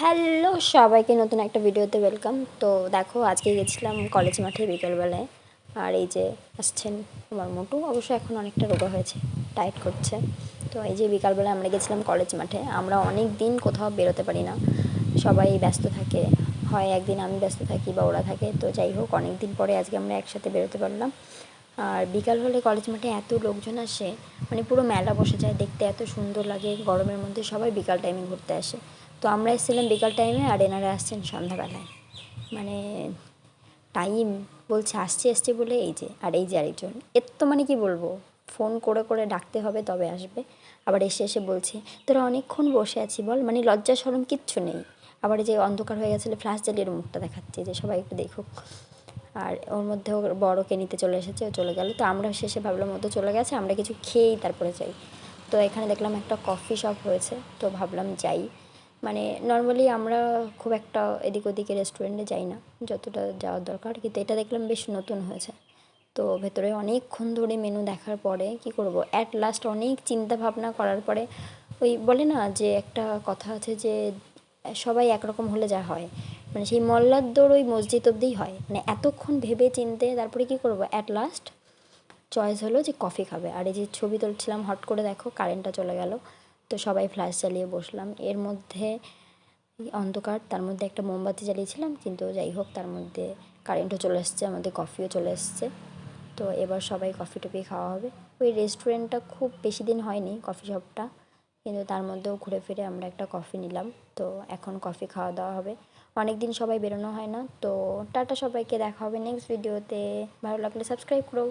Hello সবাইকে, নতুন একটা ভিডিওতে ওয়েলকাম তো দেখো, আজকে গেছিলাম কলেজ মাঠে বিকেলবেলায়। আর এই যে আসছেন আমার মোটু, অবশ্য এখন অনেকটা রোগা হয়েছে টাইট করছে। তো এই যে বিকালবেলায় আমরা গেছিলাম কলেজ মাঠে, আমরা অনেক দিন কোথাও বেরোতে পারি না। সবাই ব্যস্ত থাকে, হয় একদিন আমি ব্যস্ত থাকি বা ওরা থাকে। তো যাই হোক, অনেক দিন পরে আজকে আমরা একসাথে বেরোতে পারলাম। আর বিকাল হলে কলেজ মাঠে এত লোকজন আসে মানে পুরো মেলা বসে যায়, দেখতে এত সুন্দর লাগে, গরমের মধ্যে সবাই বিকাল টাইমে ঘুরতে আসে। তো আমরা এসেছিলাম বিকাল টাইমে আর এনারা আসছেন সন্ধ্যাবেলায়। মানে টাইম বলছে আসছে আসছে বলে এই যে, আর এই যে আরেকজন। এর তো মানে কি বলব? ফোন করে করে ডাকতে হবে, তবে আসবে। আবার এসে এসে বলছে, তোরা অনেকক্ষণ বসে আছি বল মানে লজ্জা সরম কিচ্ছু নেই। আবার যে অন্ধকার হয়ে গেছিল ফ্ল্যাশ জ্বালিয়ে মুখটা দেখাচ্ছে যে সবাই একটু দেখুক। আর ওর মধ্যে ওর বড়কে নিতে চলে এসেছে, ও চলে গেল। তো আমরা শেষে ভাবলাম ও তো চলে গেছে, আমরা কিছু খেয়েই তারপরে যাই। তো এখানে দেখলাম একটা কফি শপ হয়েছে, তো ভাবলাম যাই। মানে নর্মালি আমরা খুব একটা এদিক ওদিকে রেস্টুরেন্টে যাই না, যতটা যাওয়ার দরকার। কিন্তু এটা দেখলাম বেশ নতুন হয়েছে। তো ভেতরে অনেকক্ষণ ধরে মেনু দেখার পরে কি করব? অ্যাট লাস্ট অনেক চিন্তা ভাবনা করার পরে ওই বলে না যে একটা কথা আছে যে সবাই একরকম হলে যা হয়। মানে সেই মল্লার দৌড় ওই মসজিদ অবধিই হয়। মানে এতক্ষণ ভেবে চিনতে তারপরে কি করব? অ্যাট লাস্ট চয়েস হলো যে কফি খাবে। আর এই যে ছবি তুলছিলাম, হট করে দেখো কারেন্টটা চলে গেল। তো সবাই ফ্ল্যাশ জ্বালিয়ে বসলাম। এর মধ্যে অন্ধকার, তার মধ্যে একটা মোমবাতি জ্বালিয়েছিলাম, কিন্তু যাই হোক, তার মধ্যে কারেন্টও চলে এসছে, আমাদের কফিও চলে এসছে। তো এবার সবাই কফি টফি খাওয়া হবে। ওই রেস্টুরেন্টটা খুব বেশি দিন হয়নি কফি শপটা কিন্তু তার মধ্যেও ঘুরে ফিরে আমরা একটা কফি নিলাম। তো এখন কফি খাওয়া দাওয়া হবে। অনেক দিন সবাই বেরোনো হয় না, তো টাটা সবাইকে, দেখা হবে নেক্সট ভিডিওতে ভালো লাগলে সাবস্ক্রাইব করো।